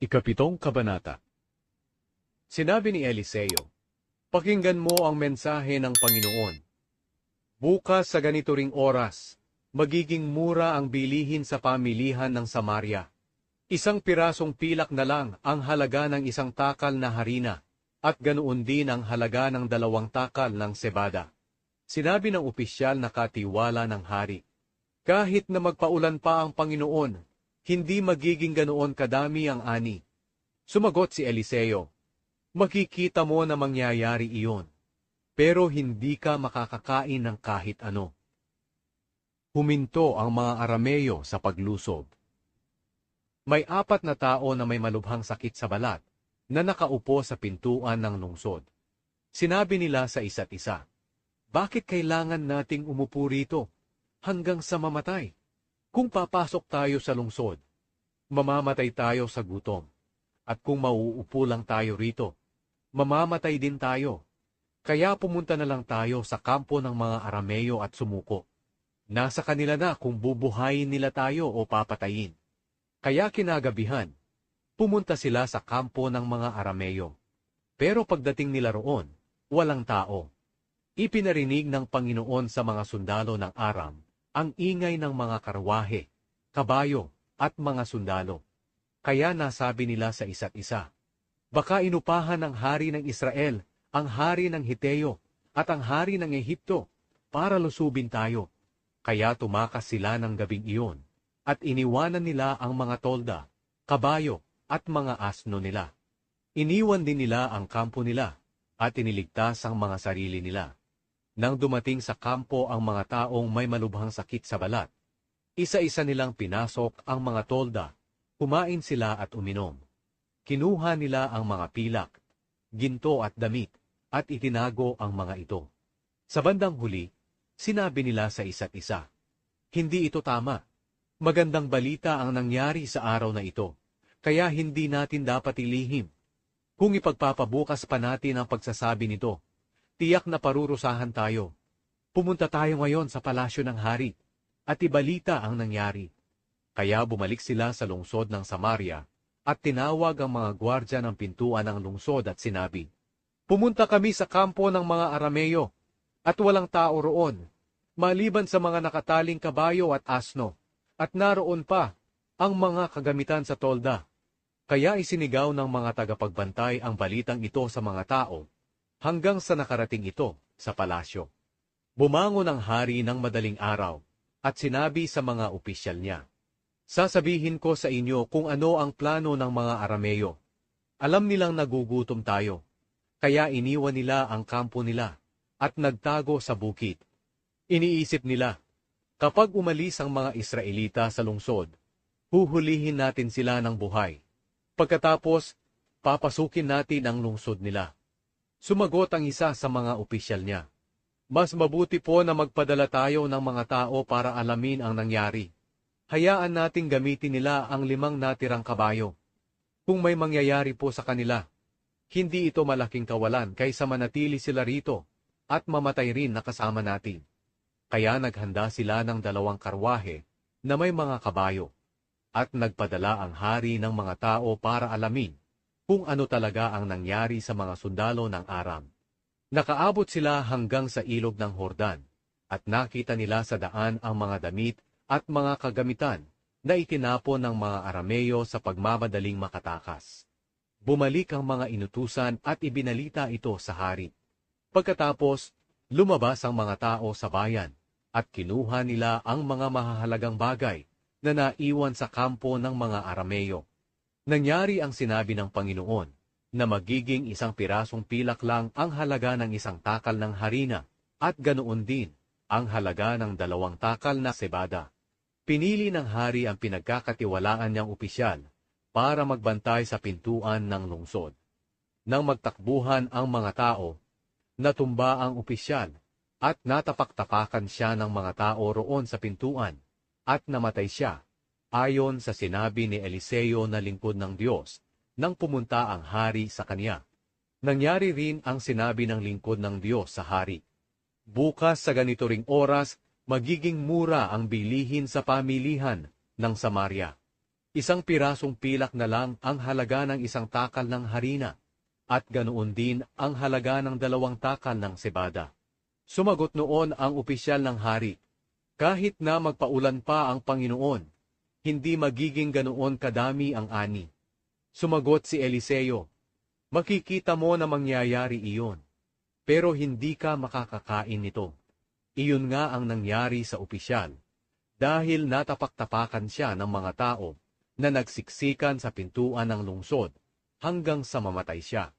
Ikapitong Kabanata Sinabi ni Eliseo, Pakinggan mo ang mensahe ng Panginoon. Bukas sa ganito ring oras, magiging mura ang bilihin sa pamilihan ng Samaria. Isang pirasong pilak na lang ang halaga ng isang takal na harina, at ganoon din ang halaga ng dalawang takal ng sebada. Sinabi ng opisyal na katiwala ng hari, Kahit na magpaulan pa ang Panginoon, hindi magiging ganoon kadami ang ani. Sumagot si Eliseo, Makikita mo na mangyayari iyon, pero hindi ka makakakain ng kahit ano. Huminto ang mga Arameyo sa paglusob. May apat na tao na may malubhang sakit sa balat na nakaupo sa pintuan ng lungsod. Sinabi nila sa isa't isa, Bakit kailangan nating umupo rito hanggang sa mamatay? Kung papasok tayo sa lungsod, mamamatay tayo sa gutom. At kung mauupo lang tayo rito, mamamatay din tayo. Kaya pumunta na lang tayo sa kampo ng mga Arameyo at sumuko. Nasa kanila na kung bubuhayin nila tayo o papatayin. Kaya kinagabihan, pumunta sila sa kampo ng mga Arameyo. Pero pagdating nila roon, walang tao. Ipinarinig ng Panginoon sa mga sundalo ng Aram ang ingay ng mga karwahe, kabayo, at mga sundalo. Kaya nasabi nila sa isa't isa, Baka inupahan ng hari ng Israel, ang hari ng Hiteo, at ang hari ng Ehipto, para lusubin tayo. Kaya tumakas sila ng gabing iyon, at iniwanan nila ang mga tolda, kabayo, at mga asno nila. Iniwan din nila ang kampo nila, at iniligtas ang mga sarili nila. Nang dumating sa kampo ang mga taong may malubhang sakit sa balat, isa-isa nilang pinasok ang mga tolda, kumain sila at uminom. Kinuha nila ang mga pilak, ginto at damit, at itinago ang mga ito. Sa bandang huli, sinabi nila sa isa't isa, Hindi ito tama. Magandang balita ang nangyari sa araw na ito, kaya hindi natin dapat ilihim. Kung ipagpapabukas pa natin ang pagsasabi nito, tiyak na parurusahan tayo. Pumunta tayo ngayon sa palasyo ng hari, at ibalita ang nangyari. Kaya bumalik sila sa lungsod ng Samaria, at tinawag ang mga gwardya ng pintuan ng lungsod at sinabi, Pumunta kami sa kampo ng mga Arameyo, at walang tao roon, maliban sa mga nakataling kabayo at asno, at naroon pa ang mga kagamitan sa tolda. Kaya isinigaw ng mga tagapagbantay ang balitang ito sa mga tao, hanggang sa nakarating ito sa palasyo. Bumangon ang hari ng madaling araw, at sinabi sa mga opisyal niya, Sasabihin ko sa inyo kung ano ang plano ng mga Arameyo. Alam nilang nagugutom tayo, kaya iniwan nila ang kampo nila at nagtago sa bukit. Iniisip nila, kapag umalis ang mga Israelita sa lungsod, huhulihin natin sila ng buhay. Pagkatapos, papasukin natin ang lungsod nila. Sumagot ang isa sa mga opisyal niya. Mas mabuti po na magpadala tayo ng mga tao para alamin ang nangyari. Hayaan nating gamitin nila ang limang natirang kabayo. Kung may mangyayari po sa kanila, hindi ito malaking kawalan kaysa manatili sila rito at mamatay rin na kasama natin. Kaya naghanda sila ng dalawang karwahe na may mga kabayo at nagpadala ang hari ng mga tao para alamin kung ano talaga ang nangyari sa mga sundalo ng Aram. Nakaabot sila hanggang sa ilog ng Hordan at nakita nila sa daan ang mga damit at mga kagamitan na itinapon ng mga Arameyo sa pagmamadaling makatakas. Bumalik ang mga inutusan at ibinalita ito sa hari. Pagkatapos, lumabas ang mga tao sa bayan at kinuha nila ang mga mahahalagang bagay na naiwan sa kampo ng mga Arameyo. Nangyari ang sinabi ng Panginoon na magiging isang pirasong pilak lang ang halaga ng isang takal ng harina at ganoon din ang halaga ng dalawang takal na sebada. Pinili ng hari ang pinagkakatiwalaan niyang opisyal para magbantay sa pintuan ng lungsod. Nang magtakbuhan ang mga tao, natumba ang opisyal at natapak-tapakan siya ng mga tao roon sa pintuan at namatay siya, ayon sa sinabi ni Eliseo na lingkod ng Diyos, nang pumunta ang hari sa kanya. Nangyari rin ang sinabi ng lingkod ng Diyos sa hari. Bukas sa ganito ring oras, magiging mura ang bilihin sa pamilihan ng Samaria. Isang pirasong pilak na lang ang halaga ng isang takal ng harina, at ganoon din ang halaga ng dalawang takal ng sebada. Sumagot noon ang opisyal ng hari, kahit na magpaulan pa ang Panginoon, hindi magiging ganoon kadami ang ani. Sumagot si Eliseo, Makikita mo na mangyayari iyon, pero hindi ka makakakain nito. Iyon nga ang nangyari sa opisyal, dahil natapak-tapakan siya ng mga tao na nagsiksikan sa pintuan ng lungsod hanggang sa mamatay siya.